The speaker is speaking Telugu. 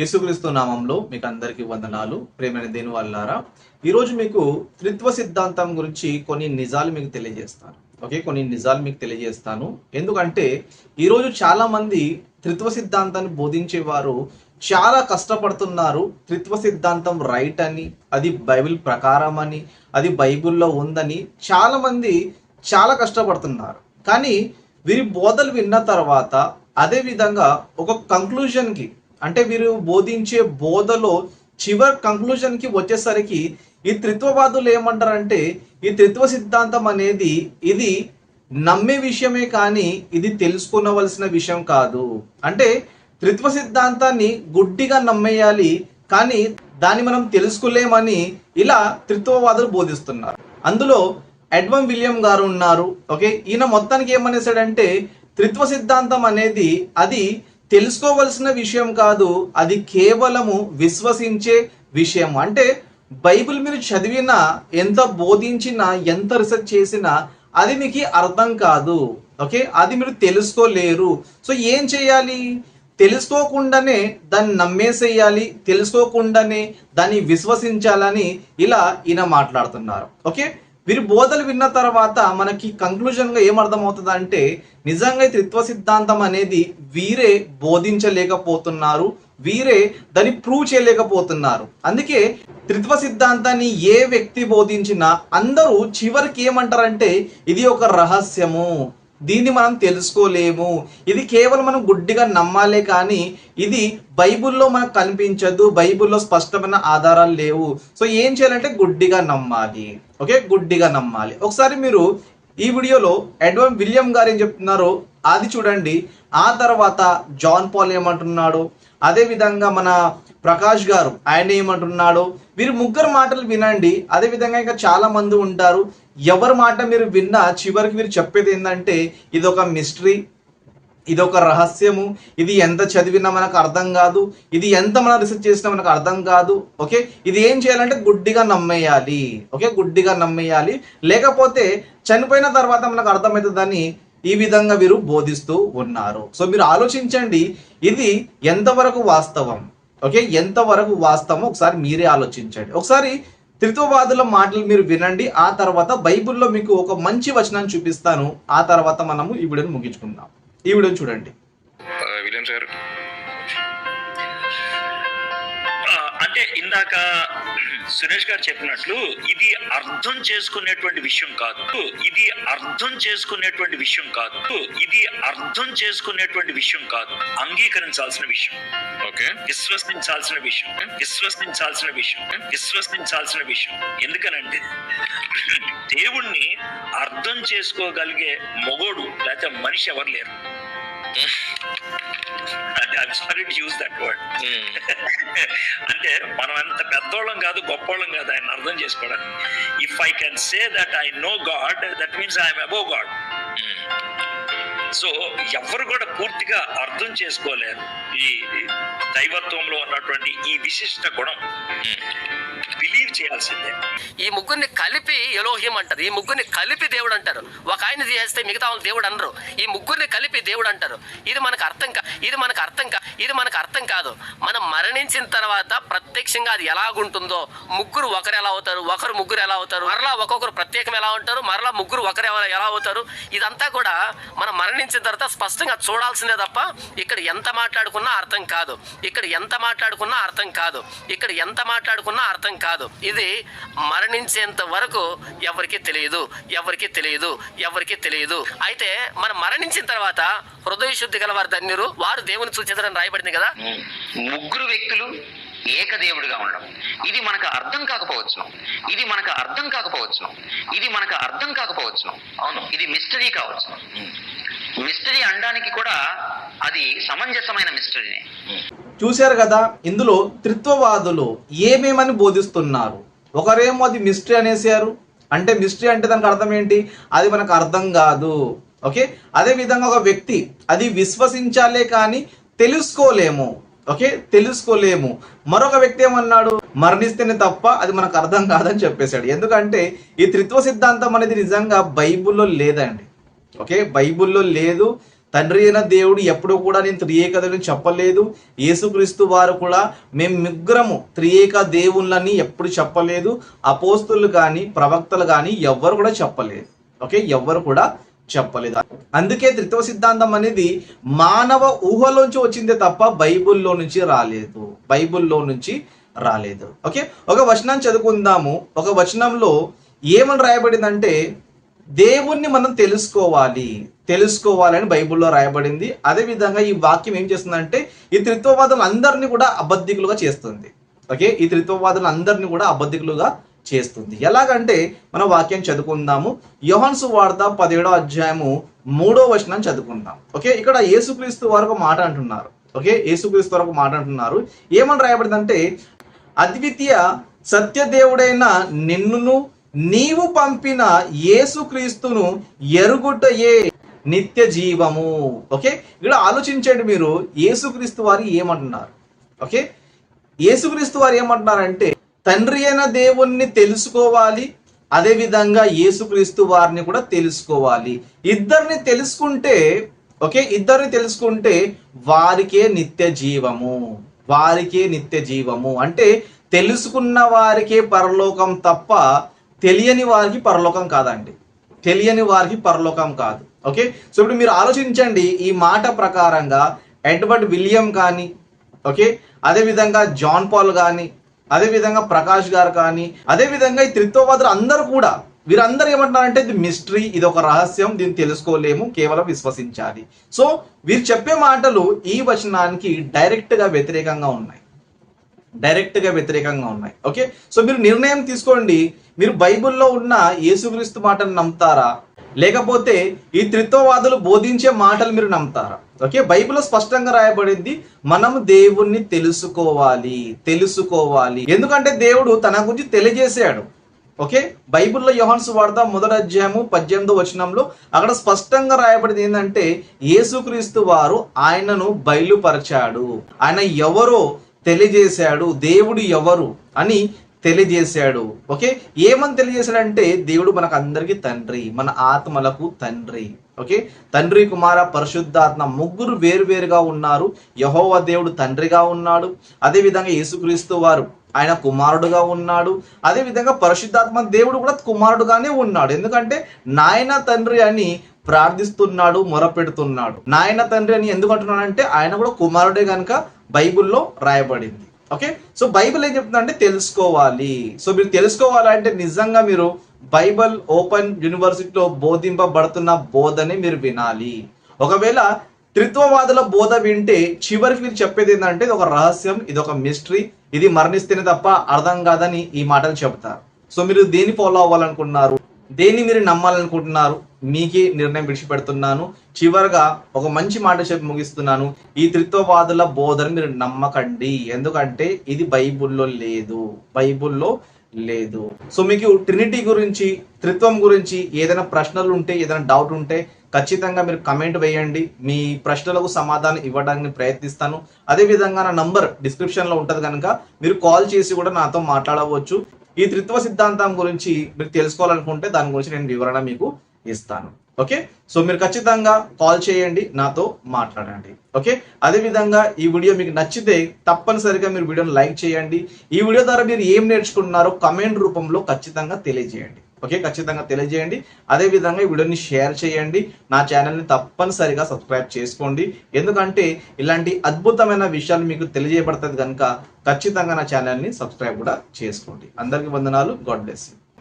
యేసుక్రీస్తు నామంలో మీకు అందరికీ వందనాలు. ప్రేమైన దేని వాళ్ళారా ఈరోజు మీకు త్రిత్వ సిద్ధాంతం గురించి కొన్ని నిజాలు మీకు తెలియజేస్తాను. ఓకే కొన్ని నిజాలు మీకు తెలియజేస్తాను. ఎందుకంటే ఈరోజు చాలా మంది త్రిత్వ సిద్ధాంతాన్ని బోధించేవారు చాలా కష్టపడుతున్నారు. త్రిత్వ సిద్ధాంతం రైట్ అని అది బైబిల్ ప్రకారం అని అది బైబిల్లో ఉందని చాలా మంది చాలా కష్టపడుతున్నారు. కానీ వీరి బోధలు విన్న తర్వాత అదే విధంగా ఒక కంక్లూజన్కి అంటే వీరు బోధించే బోధలో చివరి కంక్లూజన్కి వచ్చేసరికి ఈ త్రిత్వవాదులు ఏమంటారంటే ఈ త్రిత్వ సిద్ధాంతం అనేది ఇది నమ్మే విషయమే కానీ ఇది తెలుసుకునవలసిన విషయం కాదు. అంటే త్రిత్వ సిద్ధాంతాన్ని గుడ్డిగా నమ్మేయాలి కానీ దాన్ని మనం తెలుసుకోలేమని ఇలా త్రిత్వవాదులు బోధిస్తున్నారు. అందులో ఎడ్వన్ విలియం గారు ఉన్నారు ఓకే? ఈయన మొత్తానికి ఏమనేసాడంటే త్రిత్వ సిద్ధాంతం అనేది అది తెలుసుకోవలసిన విషయం కాదు అది కేవలము విశ్వసించే విషయం అంటే బైబిల్ మీరు చదివినా ఎంత బోధించినా ఎంత రీసెర్చ్ చేసినా అది మీకు అర్థం కాదు. ఓకే? అది మీరు తెలుసుకోలేరు. సో ఏం చేయాలి? తెలుసుకోకుండానే దాన్ని నమ్మేసేయాలి తెలుసుకోకుండానే దాన్ని విశ్వసించాలని ఇలా ఈయన మాట్లాడుతున్నారు. ఓకే? వీరి బోధలు విన్న తర్వాత మనకి కంక్లూజన్గా ఏమర్థమవుతుంది అంటే నిజంగా త్రిత్వ సిద్ధాంతం అనేది వీరే బోధించలేకపోతున్నారు వీరే దాన్ని ప్రూవ్ చేయలేకపోతున్నారు. అందుకే త్రిత్వ సిద్ధాంతాన్ని ఏ వ్యక్తి బోధించినా అందరూ చివరికి ఏమంటారంటే ఇది ఒక రహస్యము. దీన్ని మనం తెలుసుకోలేము. ఇది కేవలం మనం గుడ్డిగా నమ్మాలే కానీ ఇది బైబుల్లో మనకు కనిపించదు. బైబిల్లో స్పష్టమైన ఆధారాలు లేవు. సో ఏం చేయాలంటే గుడ్డిగా నమ్మాలి. ఓకే? గుడ్డిగా నమ్మాలి. ఒకసారి మీరు ఈ వీడియోలో ఎడ్వన్ విలియం గారు ఏం చెప్తున్నారో? అది చూడండి. ఆ తర్వాత జాన్ పాల్ ఏమంటున్నాడు? అదే విధంగా మన ప్రకాష్ గారు ఆయన ఏమంటున్నాడు? వీరు ముగ్గురు మాటలు వినండి. అదే విధంగా ఇంకా చాలా మంది ఉంటారు. ఎవరి మాట మీరు విన్నా చివరికి మీరు చెప్పేది ఏంటంటే ఇది ఒక మిస్టరీ ఇది ఒక రహస్యము ఇది ఎంత చదివినా మనకు అర్థం కాదు ఇది ఎంత మనం రీసెర్చ్ చేసినా మనకు అర్థం కాదు ఓకే? ఇది ఏం చేయాలంటే గుడ్డిగా నమ్మేయాలి ఓకే? గుడ్డిగా నమ్మేయాలి. లేకపోతే చనిపోయిన తర్వాత మనకు అర్థమవుతుందని ఈ విధంగా వీరు బోధిస్తూ ఉన్నారు. సో మీరు ఆలోచించండి ఇది ఎంతవరకు వాస్తవం ఓకే? ఎంతవరకు వాస్తవం ఒకసారి మీరే ఆలోచించండి. ఒకసారి త్రిత్వవాదుల మాటలు మీరు వినండి. ఆ తర్వాత బైబిల్లో మీకు ఒక మంచి వచనాన్ని చూపిస్తాను. ఆ తర్వాత మనము ఈ వీడియోని ముగించుకుందాం. ఈ వీడియోని చూడండి. William sir. అంటే ఇందాక సురేష్ గారు చెప్పినట్లు ఇది అర్థం చేసుకునేటువంటి విషయం కాదు. ఇది అర్థం చేసుకునేటువంటి విషయం కాదు. ఇది అర్థం చేసుకునేటువంటి విషయం కాదు. అంగీకరించాల్సిన విషయం. ఓకే. విశ్వసించాల్సిన విషయం. విశ్వసించాల్సిన విషయం. విశ్వసించాల్సిన విషయం. ఎందుకనంటే దేవుణ్ణి అర్థం చేసుకోగలిగే మొగోడు లేకపోతే మనిషి ఎవరు లేరు. Sorry to use that word అంటే మనం అంత పెద్దోళ్ళం కాదు గొప్పోళ్ళం కాదు ఆయన అర్థం చేసుకోవడానికి if I can say that I know God that means I'm above God so ఎవరు కూడా పూర్తిగా అర్థం చేసుకోలేరు ఈ దైవత్వంలో ఉన్నటువంటి ఈ విశిష్ట గుణం. బిలీవ్ చేయాల్సిందే. ఈ ముగ్గురిని కలిపి ఎలోహిం అంటారు ఈ ముగ్గురిని కలిపి దేవుడు అంటారు. ఒక ఆయన చేస్తే మిగతా వాళ్ళు దేవుడు అనరు. ఈ ముగ్గురిని కలిపి దేవుడు అంటారు. ఇది మనకు అర్థం కా ఇది మనకు అర్థం కా ఇది మనకు అర్థం కాదు. మనం మరణించిన తర్వాత ప్రత్యక్షంగా అది ఎలాగుంటుందో ముగ్గురు ఒకరు ఎలా అవుతారు ఒకరు ముగ్గురు ఎలా అవుతారు మరలా ఒక్కొక్కరు ప్రత్యేకం ఎలా ఉంటారు మరలా ముగ్గురు ఒకరు ఎలా ఎలా అవుతారు ఇదంతా కూడా మనం మరణించిన తర్వాత స్పష్టంగా చూడాల్సిందే తప్ప ఇక్కడ ఎంత మాట్లాడుకున్నా అర్థం కాదు. ఇక్కడ ఎంత మాట్లాడుకున్నా అర్థం కాదు. ఇక్కడ ఎంత మాట్లాడుకున్నా అర్థం కాదు. ఇది మరణించేంత వరకు ఎవరికి తెలియదు ఎవరికి తెలియదు ఎవరికి తెలియదు. అయితే మనం మరణించిన తర్వాత హృదయ శుద్ధి గల వారు ధన్యురు వారు దేవుని సూచించడం రాయబడింది కదా? ముగ్గురు వ్యక్తులు ఏకదేవుడిగా ఉండడం ఇది మనకు అర్థం కాకపోవచ్చును ఇది మనకు అర్థం కాకపోవచ్చును ఇది మనకు అర్థం కాకపోవచ్చును అవును. ఇది మిస్టరీ కావచ్చు. మిస్టరీ అనడానికి కూడా అది సమంజసమైన మిస్టరీనే. చూశారు కదా ఇందులో త్రిత్వవాదులు ఏమేమని బోధిస్తున్నారు? ఒకరేమో అది మిస్ట్రీ అనేసారు అంటే మిస్ట్రీ అంటే దానికి అర్థం ఏంటి? అది మనకు అర్థం కాదు. ఓకే? అదే విధంగా ఒక వ్యక్తి అది విశ్వసించాలే కానీ తెలుసుకోలేము. ఓకే? తెలుసుకోలేము. మరొక వ్యక్తి ఏమన్నాడు? మరణిస్తేనే తప్ప అది మనకు అర్థం కాదని చెప్పేశాడు. ఎందుకంటే ఈ త్రిత్వ సిద్ధాంతం అనేది నిజంగా బైబుల్లో లేదండి. ఓకే? బైబుల్లో లేదు. తండ్రి అయిన దేవుడు ఎప్పుడు కూడా నేను త్రియేకతని చెప్పలేదు. యేసుక్రీస్తు వారు కూడా మేము ముగ్గురము త్రియేక దేవుళ్ళని ఎప్పుడు చెప్పలేదు. అపోస్తులు కానీ ప్రవక్తలు కానీ ఎవ్వరు కూడా చెప్పలేదు. ఓకే? ఎవ్వరు కూడా చెప్పలేదు. అందుకే త్రిత్వ సిద్ధాంతం అనేది మానవ ఊహలోంచి వచ్చిందే తప్ప బైబిల్లో నుంచి రాలేదు. బైబిల్లో నుంచి రాలేదు. ఓకే? ఒక వచనం చదువుకుందాము. ఒక వచనంలో ఏమని రాయబడిందంటే దేవుణ్ణి మనం తెలుసుకోవాలి. తెలుసుకోవాలని బైబిల్లో రాయబడింది. అదే విధంగా ఈ వాక్యం ఏం చేస్తుందంటే ఈ త్రిత్వవాదులు అందరినీ కూడా అబద్ధికులుగా చేస్తుంది. ఓకే? ఈ త్రిత్వవాదులు అందరినీ కూడా అబద్ధికులుగా చేస్తుంది. ఎలాగంటే మనం వాక్యం చదువుకుందాము. యోహన్సు వార్త పదిహేడో అధ్యాయము మూడో వచనం చదువుకుందాం. ఓకే? ఇక్కడ యేసుక్రీస్తు వారు ఒక మాట అంటున్నారు. ఓకే? యేసుక్రీస్తు వారు ఒక మాట అంటున్నారు. ఏమని రాయబడిందంటే అద్వితీయ సత్యదేవుడైన నిన్నును నీవు పంపిన యేసుక్రీస్తును ఎరుగుటయే నిత్య జీవము ఓకే? ఇక్కడ ఆలోచించండి మీరు. యేసుక్రీస్తు వారు ఏమంటున్నారు? ఓకే? యేసుక్రీస్తు వారు ఏమంటున్నారంటే తండ్రి అయిన దేవుణ్ణి తెలుసుకోవాలి అదే విధంగా యేసుక్రీస్తు వారిని కూడా తెలుసుకోవాలి. ఇద్దరిని తెలుసుకుంటే ఓకే? ఇద్దరిని తెలుసుకుంటే వారికే నిత్య జీవము వారికే నిత్య జీవము అంటే తెలుసుకున్న వారికే పరలోకం తప్ప తెలియని వారికి పరలోకం కాదండి. తెలియని వారికి పరలోకం కాదు. ఓకే? సో ఇప్పుడు మీరు ఆలోచించండి ఈ మాట ప్రకారంగా ఎడ్వర్డ్ విలియం కానీ ఓకే? అదే విధంగా జాన్ పాల్ కానీ అదే విధంగా ప్రకాష్ గారు కానీ అదే విధంగా ఈ త్రిత్వవాదులు అందరూ కూడా వీరందరూ ఏమంటున్నారంటే ఇది మిస్టరీ ఇది ఒక రహస్యం దీన్ని తెలుసుకోలేము కేవలం విశ్వసించాలి. సో వీరు చెప్పే మాటలు ఈ వచనానికి డైరెక్ట్గా వ్యతిరేకంగా ఉన్నాయి. డైరెక్ట్గా వ్యతిరేకంగా ఉన్నాయి. ఓకే? సో మీరు నిర్ణయం తీసుకోండి. మీరు బైబిల్లో ఉన్న యేసుక్రీస్తు మాటను నమ్ముతారా? లేకపోతే ఈ త్రిత్వవాదులు బోధించే మాటలు మీరు నమ్ముతారా? ఓకే? బైబిల్లో స్పష్టంగా రాయబడింది మనం దేవుణ్ణి తెలుసుకోవాలి తెలుసుకోవాలి. ఎందుకంటే దేవుడు తన గురించి తెలియజేశాడు. ఓకే? బైబిల్లో యోహాన్స్ వార్త మొదటి అధ్యాయము పద్దెనిమిదో వచనంలో అక్కడ స్పష్టంగా రాయబడింది ఏంటంటే యేసుక్రీస్తు వారు ఆయనను బయలుపరచాడు. ఆయన ఎవరో తెలియజేశాడు దేవుడు ఎవరు అని తెలియజేశాడు. ఓకే? ఏమని తెలియజేశాడంటే దేవుడు మనకు అందరికీ తండ్రి మన ఆత్మలకు తండ్రి. ఓకే? తండ్రి కుమార పరిశుద్ధాత్మ ముగ్గురు వేరువేరుగా ఉన్నారు. యహోవ దేవుడు తండ్రిగా ఉన్నాడు. అదేవిధంగా యేసుక్రీస్తు వారు ఆయన కుమారుడుగా ఉన్నాడు. అదే విధంగా పరిశుద్ధాత్మ దేవుడు కూడా కుమారుడుగానే ఉన్నాడు. ఎందుకంటే నాయన తండ్రి అని ప్రార్థిస్తున్నాడు మొరపెడుతున్నాడు. నాయన తండ్రి అని ఎందుకు అంటున్నాడంటే ఆయన కూడా కుమారుడే కనుక బైబిల్లో రాయబడింది. ఓకే? సో బైబిల్ ఏం చెప్తుందంటే తెలుసుకోవాలి. సో మీరు తెలుసుకోవాలంటే నిజంగా మీరు బైబిల్ ఓపెన్ యూనివర్సిటీలో బోధింపబడుతున్న బోధని మీరు వినాలి. ఒకవేళ త్రిత్వవాదుల బోధ వింటే చివరికి మీరు చెప్పేది ఏంటంటే ఇది ఒక రహస్యం ఇది ఒక మిస్టరీ ఇది మరణిస్తేనే తప్ప అర్థం కాదని ఈ మాటలు చెప్తారు. సో మీరు దేని ఫాలో అవ్వాలనుకున్నారు? దేన్ని మీరు నమ్మాలనుకుంటున్నారు? మీకే నిర్ణయం విడిచిపెడుతున్నాను. చివరగా ఒక మంచి మాట చెప్పి ముగిస్తున్నాను. ఈ త్రిత్వవాదుల బోధన మీరు నమ్మకండి. ఎందుకంటే ఇది బైబుల్లో లేదు. బైబుల్లో లేదు. సో మీకు ట్రినిటీ గురించి త్రిత్వం గురించి ఏదైనా ప్రశ్నలు ఉంటే ఏదైనా డౌట్ ఉంటే ఖచ్చితంగా మీరు కమెంట్ వేయండి. మీ ప్రశ్నలకు సమాధానం ఇవ్వడానికి ప్రయత్నిస్తాను. అదే విధంగా నా నంబర్ డిస్క్రిప్షన్లో ఉంటుంది కనుక మీరు కాల్ చేసి కూడా నాతో మాట్లాడవచ్చు. ఈ త్రిత్వ సిద్ధాంతం గురించి మీరు తెలుసుకోవాలనుకుంటే దాని గురించి నేను వివరణ మీకు ఇస్తాను. ఓకే? సో మీరు ఖచ్చితంగా కాల్ చేయండి నాతో మాట్లాడండి. ఓకే? అదే విధంగా ఈ వీడియో మీకు నచ్చితే తప్పనిసరిగా మీరు వీడియోని లైక్ చేయండి. ఈ వీడియో ద్వారా మీరు ఏం నేర్చుకుంటున్నారో కమెంట్ రూపంలో ఖచ్చితంగా తెలియజేయండి. ఓకే ఖచ్చితంగా తెలియజేయండి. అదే విధంగా ఈ వీడియోని షేర్ చేయండి. నా ఛానల్ని తప్పనిసరిగా సబ్స్క్రైబ్ చేసుకోండి. ఎందుకంటే ఇలాంటి అద్భుతమైన విషయాలు మీకు తెలియజేయబడుతుంది కనుక ఖచ్చితంగా నా ఛానల్ని సబ్స్క్రైబ్ కూడా చేసుకోండి. అందరికీ వందనాలు. God bless you.